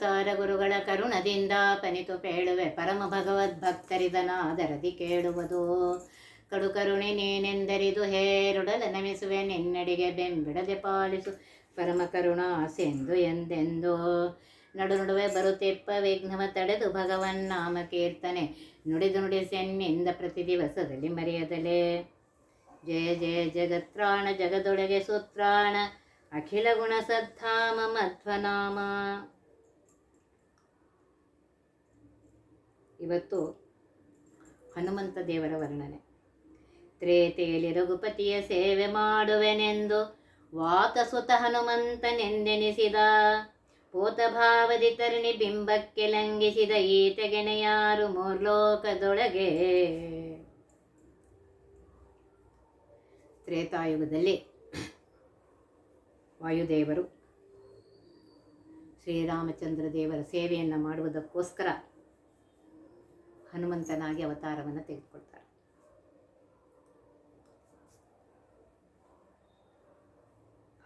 ಸಾರ ಗುರುಗಳ ಕರುಣದಿಂದ ಪನಿತು ಪೇಳುವೆ ಪರಮ ಭಗವದ್ಭಕ್ತರಿದನಾದರದಿ ಕೇಳುವುದು. ಕಡು ಕರುಣೆ ನೀನೆಂದರಿದು ಹೇರುಡಲ ನಮಿಸುವೆ, ನಿನ್ನಡಿಗೆ ಬೆಂಬಿಡದೆ ಪಾಲಿಸು ಪರಮ ಕರುಣಾಸೆಂದು ಎಂದೆಂದು. ನಡು ನಡುವೆ ಬರುತ್ತಿಪ್ಪ ವಿಘ್ನವ ತಡೆದು ಭಗವನ್ ನಾಮ ಕೀರ್ತನೆ ನುಡಿದು ನುಡಿಸೆನ್ನಿಂದ ಪ್ರತಿ ದಿವಸದಲ್ಲಿ ಮರೆಯದಲೇ. ಜಯ ಜಯ ಜಗತ್ರಾಣ ಜಗದೊಳಗೆ ಸುತ್ರಾಣ ಅಖಿಲ ಸದ್ಧಾಮ ಮಧ್ವನಾಮ ಇವತ್ತು ಹನುಮಂತ ದೇವರ ವರ್ಣನೆ. ತ್ರೇತೆಯಲ್ಲಿ ರಘುಪತಿಯ ಸೇವೆ ಮಾಡುವೆನೆಂದು ವಾತಸುತ ಹನುಮಂತನೆಂದೆನಿಸಿದ. ಪೂತಭಾವದಿ ತರಣಿ ಬಿಂಬಕ್ಕೆ ಲಂಘಿಸಿದ ಈತಗೆನೆಯಾರು ಮೂರ್ಲೋಕದೊಳಗೆ. ತ್ರೇತಾಯುಗದಲ್ಲಿ ವಾಯುದೇವರು ಶ್ರೀರಾಮಚಂದ್ರ ದೇವರ ಸೇವೆಯನ್ನು ಮಾಡುವುದಕ್ಕೋಸ್ಕರ ಹನುಮಂತನಾಗಿ ಅವತಾರವನ್ನು ತೆಗೆದುಕೊಳ್ತಾರೆ.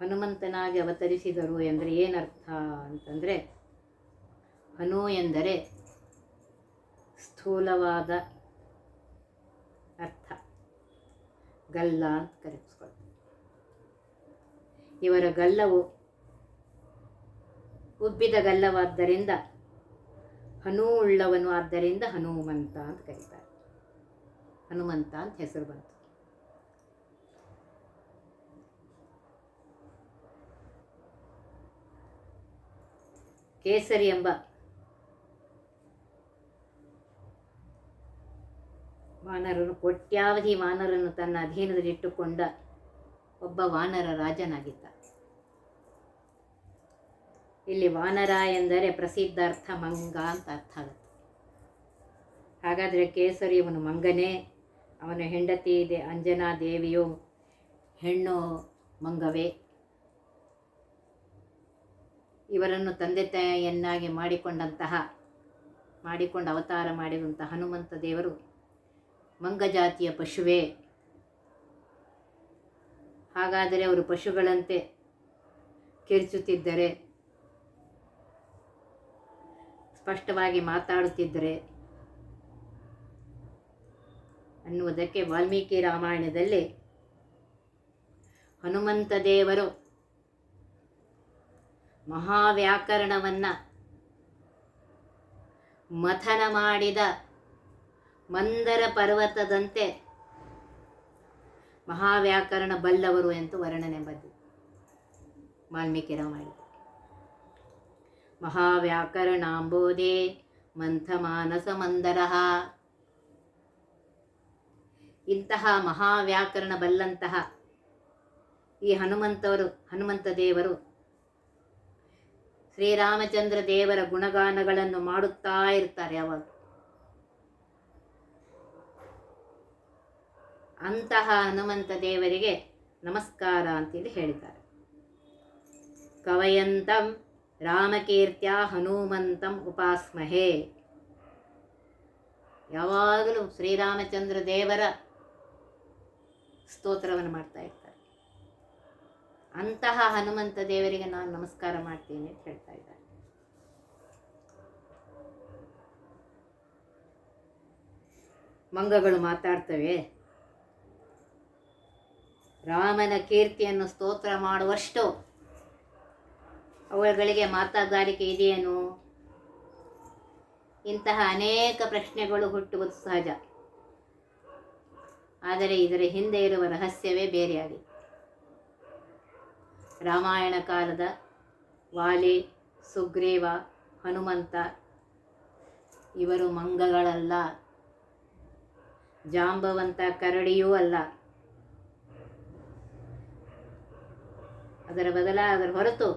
ಹನುಮಂತನಾಗಿ ಅವತರಿಸಿದರು ಎಂದರೆ ಏನರ್ಥ ಅಂತಂದರೆ, ಹನು ಎಂದರೆ ಸ್ಥೂಲವಾದ ಅರ್ಥ, ಗಲ್ಲ ಅಂತ ಕರೆಸ್ಕೊಳ್ತಾರೆ ಇವರ ಗಲ್ಲವು ಉಬ್ಬಿದ ಗಲ್ಲವಾದ್ದರಿಂದ ಹನು ಉಳ್ಳವನು ಆದ್ದರಿಂದ ಹನುಮಂತ ಅಂತ ಕರೀತಾರೆ. ಹನುಮಂತ ಅಂತ ಹೆಸರು ಬಂತು. ಕೇಸರಿ ಎಂಬ ವಾನರನು ಕೋಟ್ಯಾವಧಿ ವಾನರನ್ನು ತನ್ನ ಅಧೀನದಲ್ಲಿಟ್ಟುಕೊಂಡ ಒಬ್ಬ ವಾನರ ರಾಜನಾಗಿದ್ದ. ಇಲ್ಲಿ ವಾನರ ಎಂದರೆ ಪ್ರಸಿದ್ಧಾರ್ಥ ಮಂಗ ಅಂತ ಅರ್ಥ ಆಗುತ್ತೆ. ಹಾಗಾದರೆ ಕೇಸರಿ ಇವನು ಮಂಗನೇ, ಅವನ ಹೆಂಡತಿ ಇದೆ ಅಂಜನಾ ದೇವಿಯು ಹೆಣ್ಣು ಮಂಗವೇ. ಇವರನ್ನು ತಂದೆ ತಾಯಿಯನ್ನಾಗಿ ಮಾಡಿಕೊಂಡಂತಹ, ಮಾಡಿಕೊಂಡು ಅವತಾರ ಮಾಡಿದಂಥ ಹನುಮಂತ ದೇವರು ಮಂಗಜಾತಿಯ ಪಶುವೇ. ಹಾಗಾದರೆ ಅವರು ಪಶುಗಳಂತೆ ಕಿರ್ಚುತ್ತಿದ್ದರೆ, ಸ್ಪಷ್ಟವಾಗಿ ಮಾತಾಡುತ್ತಿದ್ದರೆ ಅನ್ನುವುದಕ್ಕೆ ವಾಲ್ಮೀಕಿ ರಾಮಾಯಣದಲ್ಲಿ ಹನುಮಂತ ದೇವರು ಮಹಾವ್ಯಾಕರಣವನ್ನು ಮಥನ ಮಾಡಿದ ಮಂದರ ಪರ್ವತದಂತೆ ಮಹಾವ್ಯಾಕರಣ ಬಲ್ಲವರು ಎಂದು ವರ್ಣನೆ ಬಂದಿದೆ ವಾಲ್ಮೀಕಿ ರಾಮಾಯಣ ಮಹಾವ್ಯಾಕರಣಾಂಬೋಧೆ ಮಂಥಮಾನಸ ಮಂದರ ಇಂತಹ ಮಹಾವ್ಯಾಕರಣ ಬಲ್ಲಂತಹ ಈ ಹನುಮಂತವರು, ಹನುಮಂತ ದೇವರು ಶ್ರೀರಾಮಚಂದ್ರ ದೇವರ ಗುಣಗಾನಗಳನ್ನು ಮಾಡುತ್ತಾ ಇರ್ತಾರೆ ಯಾವಾಗ? ಅಂತಹ ಹನುಮಂತ ದೇವರಿಗೆ ನಮಸ್ಕಾರ ಅಂತೇಳಿ ಹೇಳಿದ್ದಾರೆ. ಕವಯಂತಂ ರಾಮಕೀರ್ತ್ಯ ಹನುಮಂತಂ ಉಪಾಸ್ಮಹೇ. ಯಾವಾಗಲೂ ಶ್ರೀರಾಮಚಂದ್ರ ದೇವರ ಸ್ತೋತ್ರವನ್ನು ಮಾಡ್ತಾ ಇರ್ತಾರೆ. ಅಂತಹ ಹನುಮಂತ ದೇವರಿಗೆ ನಾನು ನಮಸ್ಕಾರ ಮಾಡ್ತೀನಿ ಅಂತ ಹೇಳ್ತಾ ಇದ್ದಾರೆ. ಮಂಗಗಳು ಮಾತಾಡ್ತವೆ. ರಾಮನ ಕೀರ್ತಿಯನ್ನು ಸ್ತೋತ್ರ ಮಾಡುವಷ್ಟು ಅವುಗಳಿಗೆ ಮಾತಾಗಾರಿಕೆ ಇದೆಯೇನು? ಇಂತಹ ಅನೇಕ ಪ್ರಶ್ನೆಗಳು ಹುಟ್ಟುವುದು ಸಹಜ. ಆದರೆ ಇದರ ಹಿಂದೆ ಇರುವ ರಹಸ್ಯವೇ ಬೇರೆಯಾಗಿದೆ ರಾಮಾಯಣ ಕಾಲದ ವಾಲಿ, ಸುಗ್ರೀವ, ಹನುಮಂತ, ಇವರು ಮಂಗಗಳಲ್ಲ. ಜಾಂಬವಂತ ಕರಡಿಯೂ ಅಲ್ಲ. ಅದರ ಬದಲ ಅದರ ಹೊರತು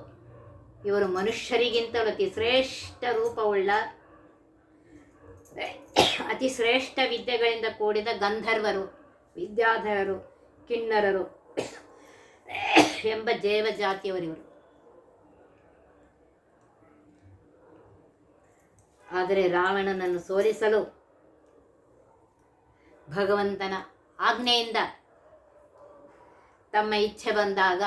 ಇವರು ಮನುಷ್ಯರಿಗಿಂತಲೂ ಅತಿ ಶ್ರೇಷ್ಠ ರೂಪವುಳ್ಳ, ಅತಿ ಶ್ರೇಷ್ಠ ವಿದ್ಯೆಗಳಿಂದ ಕೂಡಿದ ಗಂಧರ್ವರು, ವಿದ್ಯಾಧರರು, ಕಿನ್ನರರು ಎಂಬ ಜೇವ ಜಾತಿಯವರಿವರು ಆದರೆ ರಾವಣನನ್ನು ಸೋಲಿಸಲು ಭಗವಂತನ ಆಜ್ಞೆಯಿಂದ ತಮ್ಮ ಇಚ್ಛೆ ಬಂದಾಗ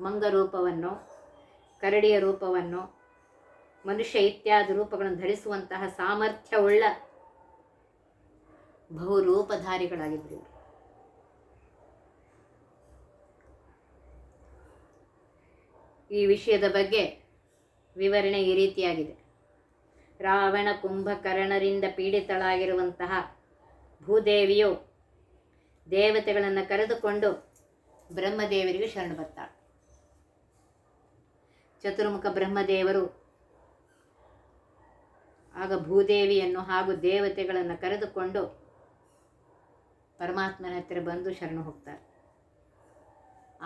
ಮಂಗರೂಪವನ್ನು, ಕರಡಿಯ ರೂಪವನ್ನು, ಮನುಷ್ಯ ಇತ್ಯಾದಿ ರೂಪಗಳನ್ನು ಧರಿಸುವಂತಹ ಸಾಮರ್ಥ್ಯವುಳ್ಳ ಬಹುರೂಪಧಾರಿಗಳಾಗಿದ್ದರು ಈ ವಿಷಯದ ಬಗ್ಗೆ ವಿವರಣೆ ಈ ರೀತಿಯಾಗಿದೆ. ರಾವಣ ಕುಂಭಕರ್ಣರಿಂದ ಪೀಡಿತಳಾಗಿರುವಂತಹ ಭೂದೇವಿಯು ದೇವತೆಗಳನ್ನು ಕರೆದುಕೊಂಡು ಬ್ರಹ್ಮದೇವರಿಗೆ ಶರಣು ಬರ್ತಾಳೆ. ಚತುರ್ಮುಖ ಬ್ರಹ್ಮದೇವರು. ಆಗ ಭೂದೇವಿಯನ್ನು ಹಾಗೂ ದೇವತೆಗಳನ್ನು ಕರೆದುಕೊಂಡು ಪರಮಾತ್ಮನ ಹತ್ತಿರ ಬಂದು ಶರಣು ಹೋಗ್ತಾರೆ.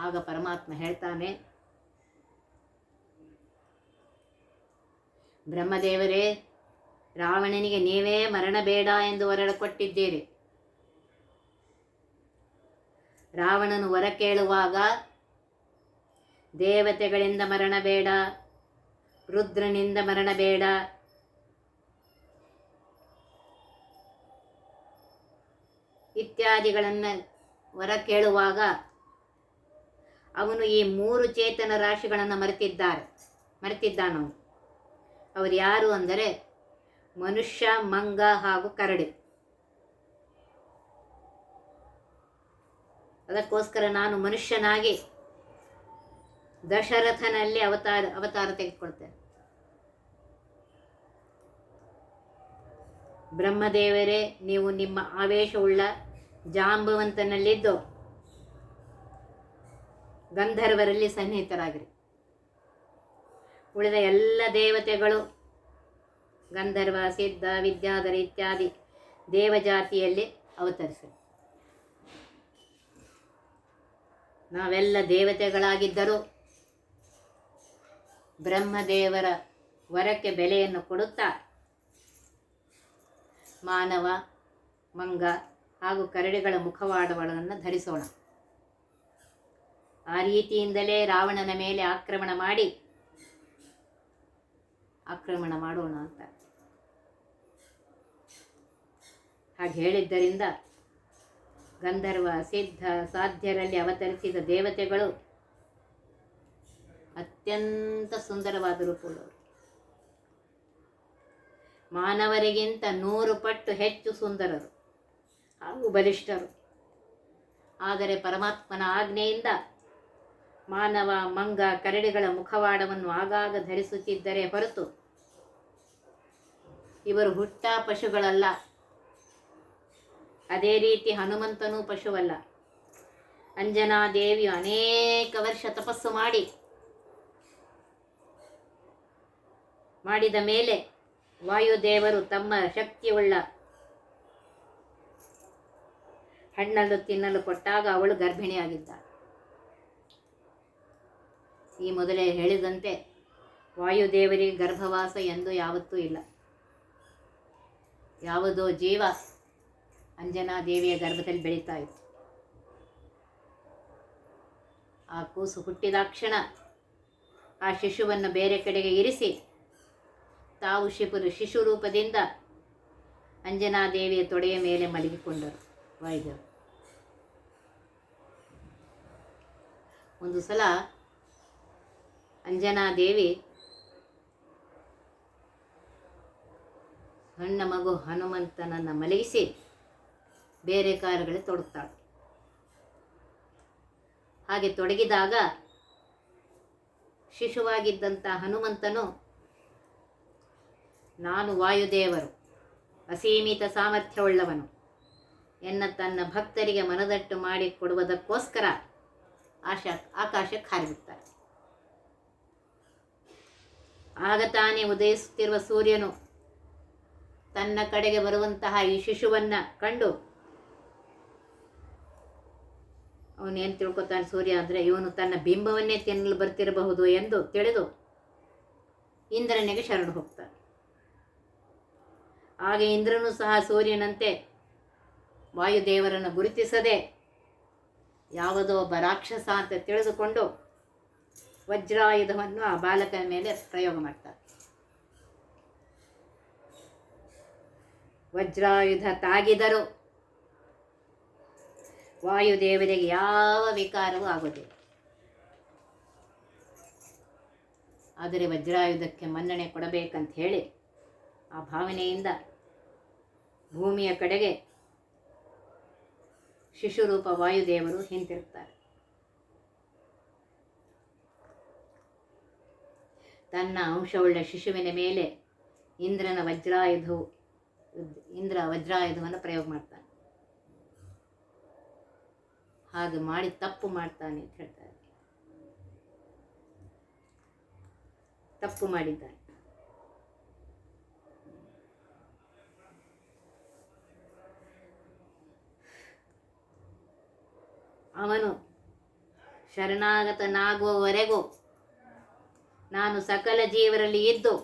ಆಗ ಪರಮಾತ್ಮ ಹೇಳ್ತಾನೆ, ಬ್ರಹ್ಮದೇವರೇ, ರಾವಣನಿಗೆ ನೀವೇ ಮರಣ ಬೇಡ ಎಂದು ವರ ಕೊಟ್ಟಿದ್ದೀರಿ ರಾವಣನು ವರ ಕೇಳುವಾಗ ದೇವತೆಗಳಿಂದ ಮರಣ ಬೇಡ ರುದ್ರನಿಂದ ಮರಣ ಬೇಡ ಇತ್ಯಾದಿಗಳನ್ನು ವರ ಕೇಳುವಾಗ ಅವನು ಈ ಮೂರು ಚೇತನ ರಾಶಿಗಳನ್ನು ಮರೆತಿದ್ದಾರೆ, ಮರೆತಿದ್ದಾನವನು. ಅವರು ಯಾರು ಅಂದರೆ ಮನುಷ್ಯ, ಮಂಗ ಹಾಗೂ ಕರಡಿ. ಅದಕ್ಕೋಸ್ಕರ ನಾನು ಮನುಷ್ಯನಾಗಿ ದಶರಥನಲ್ಲಿ ಅವತಾರ ಅವತಾರ ತೆಗೆದುಕೊಳ್ತೇವೆ ಬ್ರಹ್ಮದೇವರೇ, ನೀವು ನಿಮ್ಮ ಆವೇಶವುಳ್ಳ ಜಾಂಬವಂತನಲ್ಲಿದ್ದು ಗಂಧರ್ವರಲ್ಲಿ ಸನ್ನಿಹಿತರಾಗಿರಿ. ಉಳಿದ ಎಲ್ಲ ದೇವತೆಗಳು, ಗಂಧರ್ವ, ಸಿದ್ಧ, ವಿದ್ಯಾಧರ ಇತ್ಯಾದಿ ದೇವಜಾತಿಯಲ್ಲಿ ಅವತರಿಸಿರಿ. ನಾವೆಲ್ಲ ದೇವತೆಗಳಾಗಿದ್ದರೂ ಬ್ರಹ್ಮದೇವರ ವರಕ್ಕೆ ಬೆಲೆಯನ್ನು ಕೊಡುತ್ತಾ? ಮಾನವ, ಮಂಗ ಹಾಗೂ ಕರಡಿಗಳ ಮುಖವಾಡಗಳನ್ನು ಧರಿಸೋಣ. ಆ ರೀತಿಯಿಂದಲೇ ರಾವಣನ ಮೇಲೆ ಆಕ್ರಮಣ ಮಾಡಿ, ಆಕ್ರಮಣ ಮಾಡೋಣ ಅಂತ. ಹಾಗೆ ಹೇಳಿದ್ದರಿಂದ ಗಂಧರ್ವ ಸಿದ್ಧ ಸಾಧ್ಯರಲ್ಲಿ ಅವತರಿಸಿದ ದೇವತೆಗಳು ಅತ್ಯಂತ ಸುಂದರವಾದ ರೂಪುಳ್ಳವರು. ಮಾನವರಿಗಿಂತ ನೂರು ಪಟ್ಟು ಹೆಚ್ಚು ಸುಂದರರು ಹಾಗೂ ಬಲಿಷ್ಠರು. ಆದರೆ ಪರಮಾತ್ಮನ ಆಜ್ಞೆಯಿಂದ ಮಾನವ ಮಂಗ ಕರಡಿಗಳ ಮುಖವಾಡವನ್ನು ಆಗಾಗ ಧರಿಸುತ್ತಿದ್ದರೆ ಹೊರತು ಇವರು ಹುಟ್ಟ ಪಶುಗಳಲ್ಲ. ಅದೇ ರೀತಿ ಹನುಮಂತನೂ ಪಶುವಲ್ಲ. ಅಂಜನಾ ದೇವಿಯು ಅನೇಕ ವರ್ಷ ತಪಸ್ಸು ಮಾಡಿ ಮಾಡಿದ ಮೇಲೆ ವಾಯುದೇವರು ತಮ್ಮ ಶಕ್ತಿಯುಳ್ಳ ಹಣ್ಣನ್ನು ತಿನ್ನಲು ಕೊಟ್ಟಾಗ ಅವಳು ಗರ್ಭಿಣಿಯಾಗಿದ್ದಾಳೆ. ಈ ಮೊದಲೇ ಹೇಳಿದಂತೆ ವಾಯುದೇವರಿಗೆ ಗರ್ಭವಾಸ ಎಂದು ಯಾವತ್ತೂ ಇಲ್ಲ. ಯಾವುದೋ ಜೀವ ಅಂಜನಾ ದೇವಿಯ ಗರ್ಭದಲ್ಲಿ ಬೆಳೀತಾ ಇತ್ತು. ಆ ಕೂಸು ಹುಟ್ಟಿದಾಕ್ಷಣ ಆ ಶಿಶುವನ್ನು ಬೇರೆ ಕಡೆಗೆ ಇರಿಸಿ ತಾವು ಶಿಪುರು ಶಿಶು ರೂಪದಿಂದ ಅಂಜನಾದೇವಿಯ ತೊಡೆಯ ಮೇಲೆ ಮಲಗಿಕೊಂಡರು. ವಾಯುದೇವರು ಒಂದು ಸಲ ಅಂಜನಾದೇವಿ ಸಣ್ಣ ಮಗು ಹನುಮಂತನನ್ನು ಮಲಗಿಸಿ ಬೇರೆ ಕಾರ್ಯಗಳಲ್ಲಿ ತೊಡಗ್ತಾಳೆ. ಹಾಗೆ ತೊಡಗಿದಾಗ ಶಿಶುವಾಗಿದ್ದಂಥ ಹನುಮಂತನು ನಾನು ವಾಯುದೇವರು, ಅಸೀಮಿತ ಸಾಮರ್ಥ್ಯವುಳ್ಳವನು. ಎನ್ನ ತನ್ನ ಭಕ್ತರಿಗೆ ಮನದಟ್ಟು ಮಾಡಿ ಕೊಡುವುದಕ್ಕೋಸ್ಕರ ಆಶ, ಆಕಾಶಕ್ಕೆ ಹಾರಿಬಿಡ್ತಾರೆ. ಆಗ ತಾನೇ ಉದಯಿಸುತ್ತಿರುವ ಸೂರ್ಯನು ತನ್ನ ಕಡೆಗೆ ಬರುವಂತಹ ಈ ಶಿಶುವನ್ನು ಕಂಡು ಅವನೇನು ತಿಳ್ಕೊತಾನೆ ಸೂರ್ಯ ಅಂದರೆ, ಇವನು ತನ್ನ ಬಿಂಬವನ್ನೇ ತಿನ್ನಲು ಬರ್ತಿರಬಹುದು ಎಂದು ತಿಳಿದು ಇಂದ್ರನಿಗೆ ಶರಣು ಹೋಗ್ತಾನೆ. ಆಗ ಇಂದ್ರನು ಸಹ ಸೂರ್ಯನಂತೆ ವಾಯುದೇವರನ್ನು ಗುರುತಿಸದೆ ಯಾವುದೋ ಒಬ್ಬ ರಾಕ್ಷಸ ಅಂತ ತಿಳಿದುಕೊಂಡು ವಜ್ರಾಯುಧವನ್ನು ಆ ಬಾಲಕನ ಮೇಲೆ ಪ್ರಯೋಗ ಮಾಡ್ತಾರೆ. ವಜ್ರಾಯುಧ ತಾಗಿದರು ವಾಯುದೇವರಿಗೆ ಯಾವ ವಿಕಾರವೂ ಆಗುವುದಿಲ್ಲ ಆದರೆ ವಜ್ರಾಯುಧಕ್ಕೆ ಮನ್ನಣೆ ಕೊಡಬೇಕಂತ ಹೇಳಿ ಆ ಭಾವನೆಯಿಂದ ಭೂಮಿಯ ಕಡೆಗೆ ಶಿಶುರೂಪ ವಾಯುದೇವರು ಹಿಂತಿರುತ್ತಾರೆ ತನ್ನ ಅಂಶವುಳ್ಳ ಶಿಶುವಿನ ಮೇಲೆ ಇಂದ್ರನ ವಜ್ರಾಯುಧವು, ಇಂದ್ರ ವಜ್ರಾಯುಧವನ್ನು ಪ್ರಯೋಗ ಮಾಡ್ತಾನೆ. ಹಾಗೆ ಮಾಡಿ ತಪ್ಪು ಮಾಡ್ತಾನೆ ಅಂತ ಹೇಳ್ತಾರೆ. ತಪ್ಪು ಮಾಡಿದ್ದಾನೆ ಅವನು ಶರಣಾಗತನಾಗುವವರೆಗೂ ನಾನು ಸಕಲ ಜೀವರಲ್ಲಿ ಇದ್ದು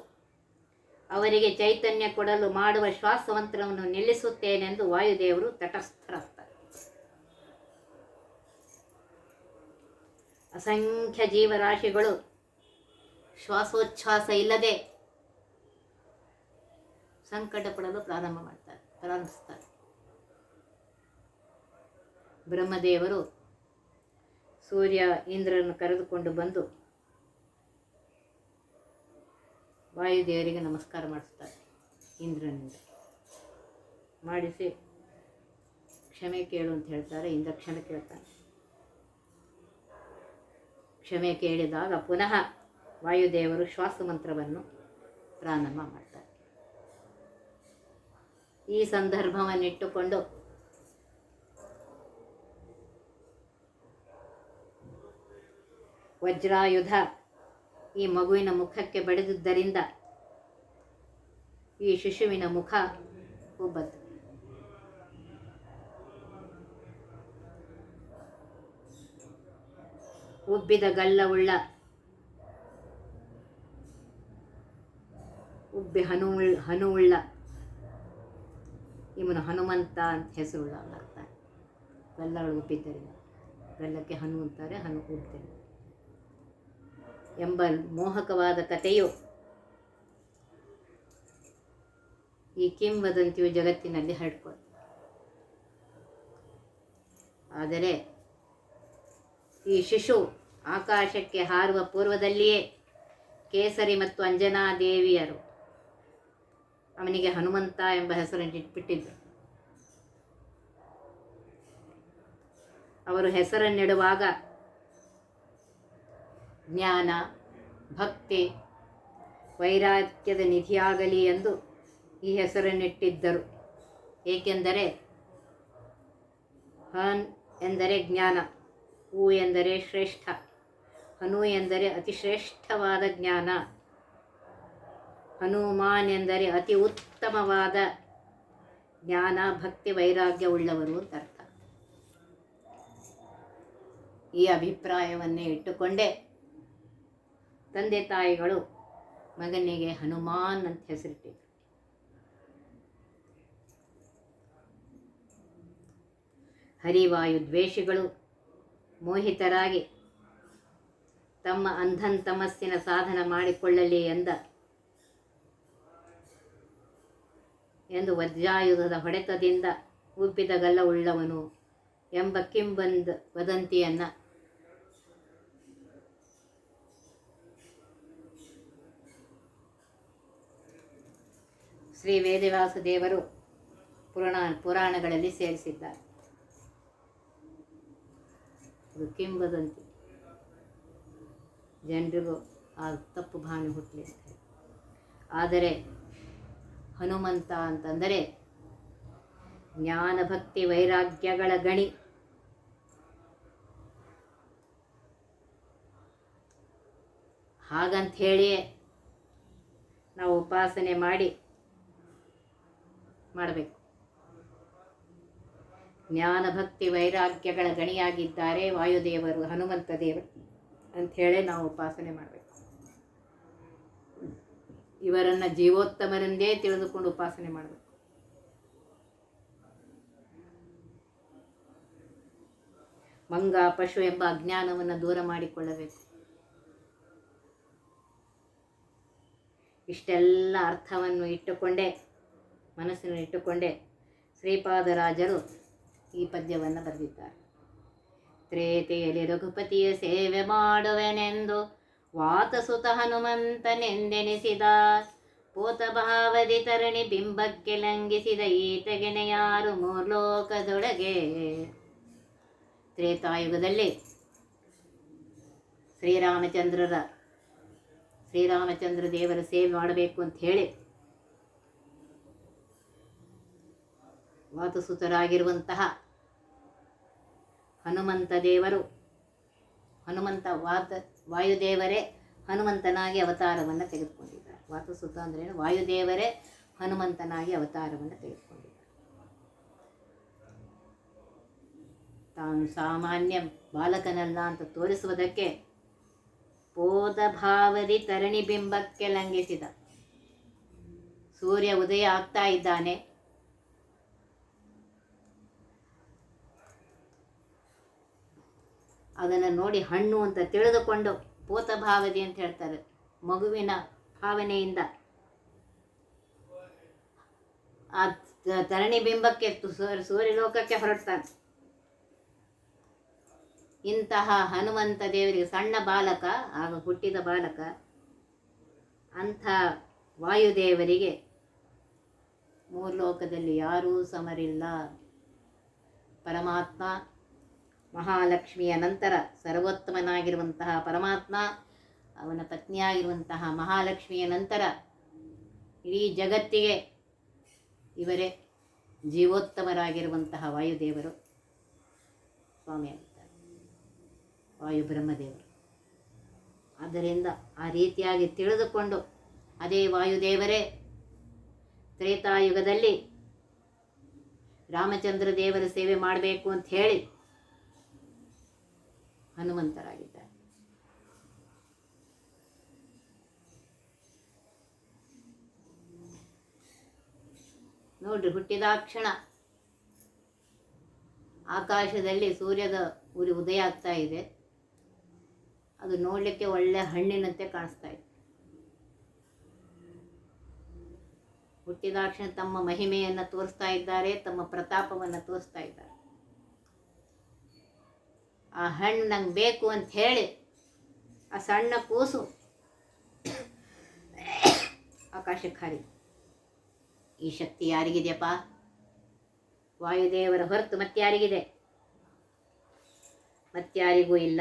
ಅವರಿಗೆ ಚೈತನ್ಯ ಕೊಡಲು ಮಾಡುವ ಶ್ವಾಸವಂತ್ರವನ್ನು ನಿಲ್ಲಿಸುತ್ತೇನೆಂದು ವಾಯುದೇವರು ತಟಸ್ಥರಾಗ್ತಾರೆ ಅಸಂಖ್ಯ ಜೀವರಾಶಿಗಳು ಶ್ವಾಸೋಚ್ಛ್ವಾಸ ಇಲ್ಲದೆ ಸಂಕಟ ಪಡಲು ಪ್ರಾರಂಭ ಮಾಡ್ತಾರೆ, ಪ್ರಾರಂಭಿಸ್ತಾರೆ. ಬ್ರಹ್ಮದೇವರು ಸೂರ್ಯ ಇಂದ್ರನ್ನು ಕರೆದುಕೊಂಡು ಬಂದು ವಾಯುದೇವರಿಗೆ ನಮಸ್ಕಾರ ಮಾಡಿಸ್ತಾರೆ. ಇಂದ್ರನಿಂದ ಮಾಡಿಸಿ ಕ್ಷಮೆ ಕೇಳು ಅಂತ ಹೇಳ್ತಾರೆ, ಇಂದ್ರ ಕ್ಷಮೆ ಕೇಳ್ತಾನೆ. ಕ್ಷಮೆ ಕೇಳಿದಾಗ ಪುನಃ ವಾಯುದೇವರು ಶ್ವಾಸ ಮಂತ್ರವನ್ನು ಪ್ರಾರಂಭ ಮಾಡ್ತಾರೆ. ಈ ಸಂದರ್ಭವನ್ನಿಟ್ಟುಕೊಂಡು ವಜ್ರಾಯುಧ. ಈ ಮಗುವಿನ ಮುಖಕ್ಕೆ ಬಡಿದುದರಿಂದ ಈ ಶಿಶುವಿನ ಮುಖ ಉಬ್ಬತ್ತು ಉಬ್ಬಿದ ಗಲ್ಲವುಳ್ಳ, ಉಬ್ಬಿ ಹನು ಹನುವುಳ್ಳ. ಇವನು ಹನುಮಂತ ಅಂತ ಹೆಸರುಳ್ಳವನಾಗ್ತಾನೆ ಗಲ್ಲಗಳು ಉಬ್ಬಿದ್ದರಿಂದ. ಗಲ್ಲಕ್ಕೆ ಹನು ಅಂತಾರೆ ಹನು ಉಬ್ಬಿದ್ದರಿಂದ ಎಂಬ ಮೋಹಕವಾದ ಕಥೆಯು ಈ ಕಿಂವದಂತಿಯು ಜಗತ್ತಿನಲ್ಲಿ ಹರಡ್ಕೊಂಡು ಆದರೆ ಈ ಶಿಶು ಆಕಾಶಕ್ಕೆ ಹಾರುವ ಪೂರ್ವದಲ್ಲಿಯೇ ಕೇಸರಿ ಮತ್ತು ಅಂಜನಾ ದೇವಿಯರು ಅವನಿಗೆ ಹನುಮಂತ ಎಂಬ ಹೆಸರನ್ನು ಇಟ್ಬಿಟ್ಟಿದ್ರು ಅವರು ಹೆಸರನ್ನಿಡುವಾಗ ಜ್ಞಾನ, ಭಕ್ತಿ, ವೈರಾಗ್ಯದ ನಿಧಿಯಾಗಲಿ ಎಂದು ಈ ಹೆಸರನ್ನಿಟ್ಟಿದ್ದರು. ಏಕೆಂದರೆ ಹನ್ ಎಂದರೆ ಜ್ಞಾನ, ಹೂ ಎಂದರೆ ಶ್ರೇಷ್ಠ, ಹನು ಎಂದರೆ ಅತಿ ಶ್ರೇಷ್ಠವಾದ ಜ್ಞಾನ, ಹನುಮಾನ್ ಎಂದರೆ ಅತಿ ಉತ್ತಮವಾದ ಜ್ಞಾನ, ಭಕ್ತಿ, ವೈರಾಗ್ಯ ಉಳ್ಳವರು ಅಂತ ಅರ್ಥ. ಈ ಅಭಿಪ್ರಾಯವನ್ನೇ ಇಟ್ಟುಕೊಂಡೇ ತಂದೆ ತಾಯಿಗಳು ಮಗನಿಗೆ ಹನುಮಾನ್ ಅಂತ ಹೆಸರಿಟ್ಟಿದ್ರು. ಹರಿವಾಯು ದ್ವೇಷಿಗಳು ಮೋಹಿತರಾಗಿ ತಮ್ಮ ಅಂಧನ್ ತಮಸ್ಸಿನ ಸಾಧನ ಮಾಡಿಕೊಳ್ಳಲಿ ಎಂದ ಎಂದು ವಜ್ರಾಯುಧದ ಹೊಡೆತದಿಂದ ಉಬ್ಬಿದ ಗಲ್ಲವುಳ್ಳವನು ಎಂಬ ಕಿಂಬಂದ್ ವದಂತಿಯನ್ನ ಶ್ರೀ ವೇದವ್ಯಾಸ ದೇವರು ಪುರಾಣ ಪುರಾಣಗಳಲ್ಲಿ ಸೇರಿಸಿದ್ದಾರೆ. ಅದು ಕೆಂಬದಂತೆ. ಜನರಿಗೂ ಆ ತಪ್ಪು ಭಾವನೆ ಹುಟ್ಟಲಿ ಆದರೆ ಹನುಮಂತ ಅಂತಂದರೆ ಜ್ಞಾನ ಭಕ್ತಿ ವೈರಾಗ್ಯಗಳ ಗಣಿ. ಹಾಗಂತ ಹೇಳಿಯೇ ನಾವು ಉಪಾಸನೆ ಮಾಡಿ ಮಾಡಬೇಕು. ಜ್ಞಾನ ಭಕ್ತಿ ವೈರಾಗ್ಯಗಳ ಗಣಿಯಾಗಿದ್ದಾರೆ, ವಾಯುದೇವರು, ಹನುಮಂತ ದೇವರು ಅಂಥೇಳಿ ನಾವು ಉಪಾಸನೆ ಮಾಡಬೇಕು. ಇವರನ್ನು ಜೀವೋತ್ತಮರೆಂದೇ ತಿಳಿದುಕೊಂಡು ಉಪಾಸನೆ ಮಾಡಬೇಕು. ಮಂಗ, ಪಶು ಎಂಬ ಅಜ್ಞಾನವನ್ನು ದೂರ ಮಾಡಿಕೊಳ್ಳಬೇಕು. ಇಷ್ಟೆಲ್ಲ ಅರ್ಥವನ್ನು ಇಟ್ಟುಕೊಂಡೇ ಮನಸ್ಸಿನಲ್ಲಿ ಇಟ್ಟುಕೊಂಡೇ. ಶ್ರೀಪಾದರಾಜರು ಈ ಪದ್ಯವನ್ನು ಬರೆದಿದ್ದಾರೆ. ತ್ರೇತೆಯಲ್ಲಿ ರಘುಪತಿಯ ಸೇವೆ ಮಾಡುವೆನೆಂದು ವಾತಸುತ ಹನುಮಂತನೆಂದೆನಿಸಿದ. ಪೋತ ಭಾವದಿ ತರಣಿ ಬಿಂಬಕ್ಕೆ ಲಂಘಿಸಿದ ಈತಗೆನೆಯಾರು ಮೂರ್ಲೋಕದೊಳಗೆ. ತ್ರೇತಾಯುಗದಲ್ಲಿ ಶ್ರೀರಾಮಚಂದ್ರರ ಶ್ರೀರಾಮಚಂದ್ರ ದೇವರ ಸೇವೆ ಮಾಡಬೇಕು ಅಂತ ಹೇಳಿ ವಾತಸುತರಾಗಿರುವಂತಹ ಹನುಮಂತ ದೇವರು, ಹನುಮಂತ ವಾತ ವಾಯುದೇವರೇ ಹನುಮಂತನಾಗಿ ಅವತಾರವನ್ನು ತೆಗೆದುಕೊಂಡಿದ್ದಾರೆ. ವಾತುಸುತ ಅಂದ್ರೇನು ವಾಯುದೇವರೇ ಹನುಮಂತನಾಗಿ ಅವತಾರವನ್ನು ತೆಗೆದುಕೊಂಡಿದ್ದಾರೆ. ತಾನು ಸಾಮಾನ್ಯ ಬಾಲಕನಲ್ಲ ಅಂತ ತೋರಿಸುವುದಕ್ಕೆ ಪೋದ ಭಾವದಿ ತರಣಿ ಬಿಂಬಕ್ಕೆ ಲಂಘಿಸಿದ. ಸೂರ್ಯ ಉದಯ ಆಗ್ತಾ ಇದ್ದಾನೆ. ಅದನ್ನು ನೋಡಿ ಹಣ್ಣು ಅಂತ ತಿಳಿದುಕೊಂಡು ಭೂತ ಭಾವದಿ ಅಂತ ಹೇಳ್ತಾರೆ. ಮಗುವಿನ ಭಾವನೆಯಿಂದ. ಆ ತರಣಿ ಬಿಂಬಕ್ಕೆ ಸೂರ್ಯ ಲೋಕಕ್ಕೆ ಹೊರಡ್ತಾನೆ. ಇಂತಹ ಹನುಮಂತ ದೇವರಿಗೆ ಸಣ್ಣ ಬಾಲಕ, ಆಗ ಹುಟ್ಟಿದ ಬಾಲಕ, ಅಂಥ ವಾಯುದೇವರಿಗೆ ಮೂರ್ಲೋಕದಲ್ಲಿ ಯಾರೂ ಸಮರಿಲ್ಲ. ಪರಮಾತ್ಮ ಮಹಾಲಕ್ಷ್ಮಿಯ ನಂತರ ಸರ್ವೋತ್ತಮನಾಗಿರುವಂತಹ ಪರಮಾತ್ಮ, ಅವನ ಪತ್ನಿಯಾಗಿರುವಂತಹ ಮಹಾಲಕ್ಷ್ಮಿಯ ನಂತರ ಇಡೀ ಜಗತ್ತಿಗೆ ಇವರೇ ಜೀವೋತ್ತಮರಾಗಿರುವಂತಹ ವಾಯುದೇವರು ಸ್ವಾಮಿಯಾಗಿದ್ದಾರೆ ವಾಯು ಬ್ರಹ್ಮದೇವರು. ಆದ್ದರಿಂದ ಆ ರೀತಿಯಾಗಿ ತಿಳಿದುಕೊಂಡು ಅದೇ ವಾಯುದೇವರೇ, ತ್ರೇತಾಯುಗದಲ್ಲಿ ರಾಮಚಂದ್ರ ದೇವರ ಸೇವೆ ಮಾಡಬೇಕು ಅಂತ ಹೇಳಿ ಹನುಮಂತರಾಗಿದ್ದಾರೆ. ನೋಡ್ರಿ ಹುಟ್ಟಿದಾಕ್ಷಣ ಆಕಾಶದಲ್ಲಿ ಸೂರ್ಯದ ಉರಿ ಉದಯ ಆಗ್ತಾ ಇದೆ. ಅದು ನೋಡಲಿಕ್ಕೆ ಒಳ್ಳೆ ಹಣ್ಣಿನಂತೆ ಕಾಣಿಸ್ತಾ ಇದೆ. ಹುಟ್ಟಿದಾಕ್ಷಣ ತಮ್ಮ ಮಹಿಮೆಯನ್ನು ತೋರಿಸ್ತಾ ಇದ್ದಾರೆ, ತಮ್ಮ ಪ್ರತಾಪವನ್ನು ತೋರಿಸ್ತಾ ಇದ್ದಾರೆ. ಆ ಹಣ್ಣು ನಂಗೆ ಬೇಕು ಅಂತ ಹೇಳಿ ಆ ಸಣ್ಣ ಕೂಸು ಆಕಾಶಕ್ಕೆ ಹಾರಿ ಈ ಶಕ್ತಿ ಯಾರಿಗಿದೆಯಪ್ಪ? ವಾಯುದೇವರ ಹೊರತು ಮತ್ತಾರಿಗಿದೆ ಮತ್ತಾರಿಗೂ ಇಲ್ಲ.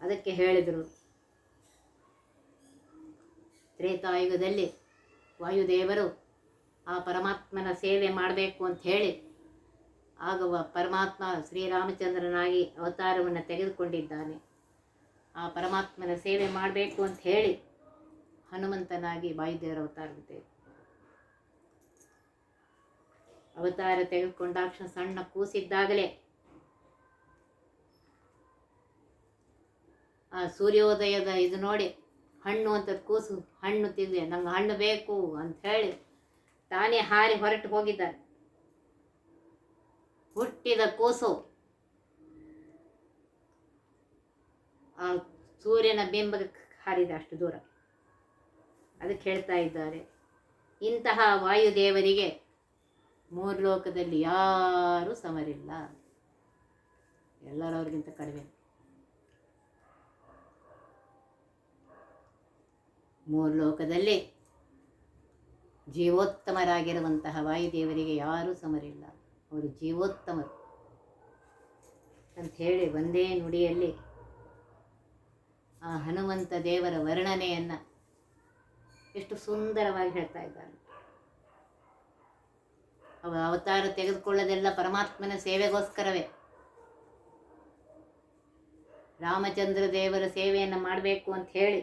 ಅದಕ್ಕೆ ಹೇಳಿದರು, ತ್ರೇತಾಯುಗದಲ್ಲಿ ವಾಯುದೇವರು ಆ ಪರಮಾತ್ಮನ ಸೇವೆ ಮಾಡಬೇಕು ಅಂತ ಹೇಳಿ ಆಗ ಪರಮಾತ್ಮ ಶ್ರೀರಾಮಚಂದ್ರನಾಗಿ ಅವತಾರವನ್ನು ತೆಗೆದುಕೊಂಡಿದ್ದಾನೆ. ಆ ಪರಮಾತ್ಮನ ಸೇವೆ ಮಾಡಬೇಕು ಅಂತ ಹೇಳಿ ಹನುಮಂತನಾಗಿ ವಾಯುದೇವರ ಅವತಾರ ಅವತಾರ ತೆಗೆದುಕೊಂಡಾಕ್ಷಣ ಸಣ್ಣ ಕೂಸಿದ್ದಾಗಲೇ ಆ ಸೂರ್ಯೋದಯದ ಇದು ನೋಡಿ ಹಣ್ಣು ಅಂತ ಕೂಸು ಹಣ್ಣು ತಿಂದೆ. ನಂಗೆ ಹಣ್ಣು ಬೇಕು ಅಂತ ಹೇಳಿ ತಾನೇ ಹಾರಿ ಹೊರಟು ಹೋಗಿದ್ದಾನೆ. ಹುಟ್ಟಿದ ಕೂಸು. ಆ ಸೂರ್ಯನ ಬಿಂಬಕ್ಕೆ ಹಾರಿದ ಅಷ್ಟು ದೂರ. ಅದಕ್ಕೆ ಹೇಳ್ತಾ ಇದ್ದಾರೆ, ಇಂತಹ ವಾಯುದೇವರಿಗೆ ಮೂರು ಲೋಕದಲ್ಲಿ ಯಾರೂ ಸಮರಿಲ್ಲ. ಎಲ್ಲರವ್ರಿಗಿಂತ ಕಡಿಮೆ. ಮೂರು ಲೋಕದಲ್ಲಿ ಜೀವೋತ್ತಮರಾಗಿರುವಂತಹ ವಾಯುದೇವರಿಗೆ ಯಾರೂ ಸಮರಿಲ್ಲ. ಅವರು ಜೀವೋತ್ತಮರು. ಅಂಥೇಳಿ ಒಂದೇ ನುಡಿಯಲ್ಲಿ ಆ ಹನುಮಂತ ದೇವರ ವರ್ಣನೆಯನ್ನು ಎಷ್ಟು ಸುಂದರವಾಗಿ ಹೇಳ್ತಾ ಇದ್ದಾರೆ. ಅವ ಅವತಾರ ತೆಗೆದುಕೊಳ್ಳೋದೆಲ್ಲ ಪರಮಾತ್ಮನ ಸೇವೆಗೋಸ್ಕರವೇ. ರಾಮಚಂದ್ರ ದೇವರ ಸೇವೆಯನ್ನು ಮಾಡಬೇಕು ಅಂತ ಹೇಳಿ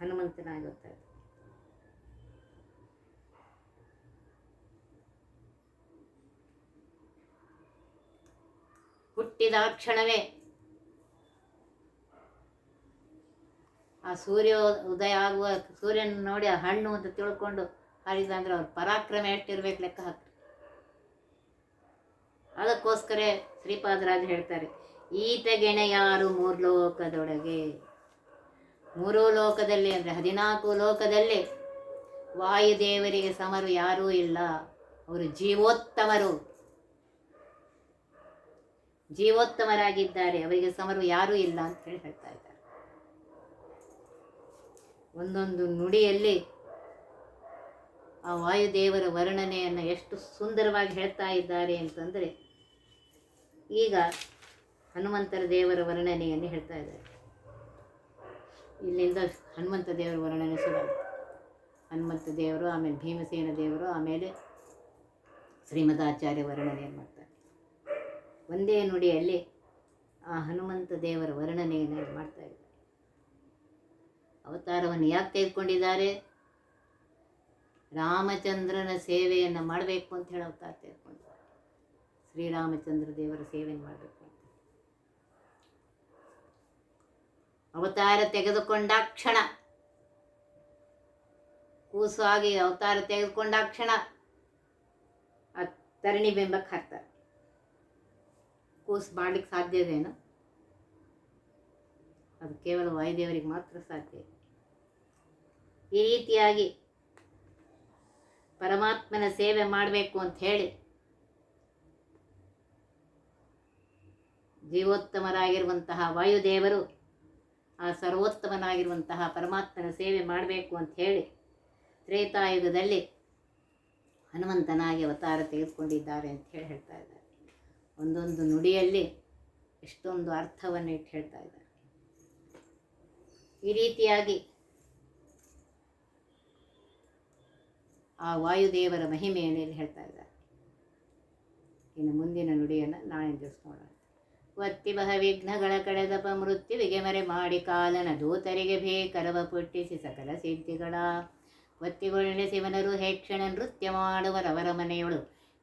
ಹನುಮಂತನಾಗಿ ಹುಟ್ಟಿದ ಕ್ಷಣವೇ. ಆ ಸೂರ್ಯ ಉದಯ ಆಗುವ, ಸೂರ್ಯನ ನೋಡಿ ಆ ಹಣ್ಣು ಅಂತ ತಿಳ್ಕೊಂಡು ಹರಿದ ಅಂದ್ರೆ ಅವ್ರ ಪರಾಕ್ರಮ ಎಷ್ಟಿರ್ಬೇಕು ಲೆಕ್ಕ ಹಾಕ್ರಿ. ಅದಕ್ಕೋಸ್ಕರ ಶ್ರೀಪಾದರಾಜ ಹೇಳ್ತಾರೆ, ಈತ ಗೆಣೆಯಾರು ಮೂರ್ಲೋಕದೊಳಗೆ ಮೂರೂ ಲೋಕದಲ್ಲಿ ಅಂದರೆ ಹದಿನಾಲ್ಕು ಲೋಕದಲ್ಲಿ ವಾಯುದೇವರಿಗೆ ಸಮರು ಯಾರೂ ಇಲ್ಲ. ಅವರು ಜೀವೋತ್ತಮರು. ಜೀವೋತ್ತಮರಾಗಿದ್ದಾರೆ. ಅವರಿಗೆ ಸಮರು ಯಾರೂ ಇಲ್ಲ ಅಂತ ಹೇಳಿ ಹೇಳ್ತಾ ಇದ್ದಾರೆ. ಒಂದೊಂದು ನುಡಿಯಲ್ಲಿ ಆ ವಾಯುದೇವರ ವರ್ಣನೆಯನ್ನು ಎಷ್ಟು ಸುಂದರವಾಗಿ ಹೇಳ್ತಾ ಇದ್ದಾರೆ ಅಂತಂದರೆ ಈಗ ಹನುಮಂತರ ದೇವರ ವರ್ಣನೆಯನ್ನು ಹೇಳ್ತಾ ಇದ್ದಾರೆ. ಇಲ್ಲಿಂದ ಹನುಮಂತ ದೇವರ ವರ್ಣನೆ ಶುರುವಾಗುತ್ತೆ ಹನುಮಂತ ದೇವರು, ಆಮೇಲೆ ಭೀಮಸೇನ ದೇವರು, ಆಮೇಲೆ ಶ್ರೀಮದಾಚಾರ್ಯ ವರ್ಣನೆಯನ್ನು ಒಂದೇ ನುಡಿಯಲ್ಲಿ ಆ ಹನುಮಂತ ದೇವರ ವರ್ಣನೆಯನ್ನು ಮಾಡ್ತಾ ಇದ್ದಾರೆ ಅವತಾರವನ್ನು ಯಾಕೆ ತೆಗೆದುಕೊಂಡಿದ್ದಾರೆ? ರಾಮಚಂದ್ರನ ಸೇವೆಯನ್ನು ಮಾಡಬೇಕು ಅಂತ ಹೇಳಿ ಅವತಾರ ತೆಗೆದುಕೊಂಡಿದ್ದಾರೆ. ಶ್ರೀರಾಮಚಂದ್ರ ದೇವರ ಸೇವೆಯನ್ನು ಮಾಡಬೇಕು ಅವತಾರ ತೆಗೆದುಕೊಂಡ ಕ್ಷಣ. ಕೂಸು ಆಗಿ ಅವತಾರ ತೆಗೆದುಕೊಂಡ ಕ್ಷಣ. ಆ ತರಣಿ ಬೆಂಬಕ್ಕೆ ಹಾಕ್ತಾರೆ ಕೂಸು ಮಾಡ್ಲಿಕ್ಕೆ ಸಾಧ್ಯವೇನು ಅದು ಕೇವಲ ವಾಯುದೇವರಿಗೆ ಮಾತ್ರ ಸಾಧ್ಯ. ಈ ರೀತಿಯಾಗಿ ಪರಮಾತ್ಮನ ಸೇವೆ ಮಾಡಬೇಕು ಅಂತ ಹೇಳಿ ಜೀವೋತ್ತಮರಾಗಿರುವಂತಹ ವಾಯುದೇವರು, ಆ ಸರ್ವೋತ್ತಮನಾಗಿರುವಂತಹ ಪರಮಾತ್ಮನ ಸೇವೆ ಮಾಡಬೇಕು ಅಂತ ಹೇಳಿ ತ್ರೇತಾಯುಗದಲ್ಲಿ ಹನುಮಂತನಾಗಿ ಅವತಾರ ತೆಗೆದುಕೊಂಡಿದ್ದಾರೆ ಅಂತ ಹೇಳಿ ಹೇಳ್ತಾ ಇದ್ದಾರೆ. ಒಂದೊಂದು ನುಡಿಯಲ್ಲಿ ಎಷ್ಟೊಂದು ಅರ್ಥವನ್ನು ಇಟ್ಟು ಹೇಳ್ತಾ ಇದ್ದಾರೆ. ಈ ರೀತಿಯಾಗಿ ಆ ವಾಯುದೇವರ ಮಹಿಮೆಯನ್ನು ಇಲ್ಲಿ ಹೇಳ್ತಾ ಇದ್ದಾರೆ. ಇನ್ನು ಮುಂದಿನ ನುಡಿಯನ್ನು ನಾಳೆ ತಿಳಿಸ್ಕೊಳ್ಳೋಣ ಒತ್ತಿ ಬಹ ವಿಘ್ನಗಳ ಕಡೆದಪ ಮೃತ್ಯುವಿಗೆ ಮರೆ ಮಾಡಿ ಕಾಲನ ದೂತರಿಗೆ ಬೇಕರವ ಪುಟ್ಟಿಸಿ ಸಕಲ ಸಿದ್ಧಿಗಳ. ಒತ್ತಿಗೊಳ್ಳೆ ಶಿವನರು ಹೇಕ್ಷಣ ನೃತ್ಯ ಮಾಡುವರವರ ಮನೆಯೊಳು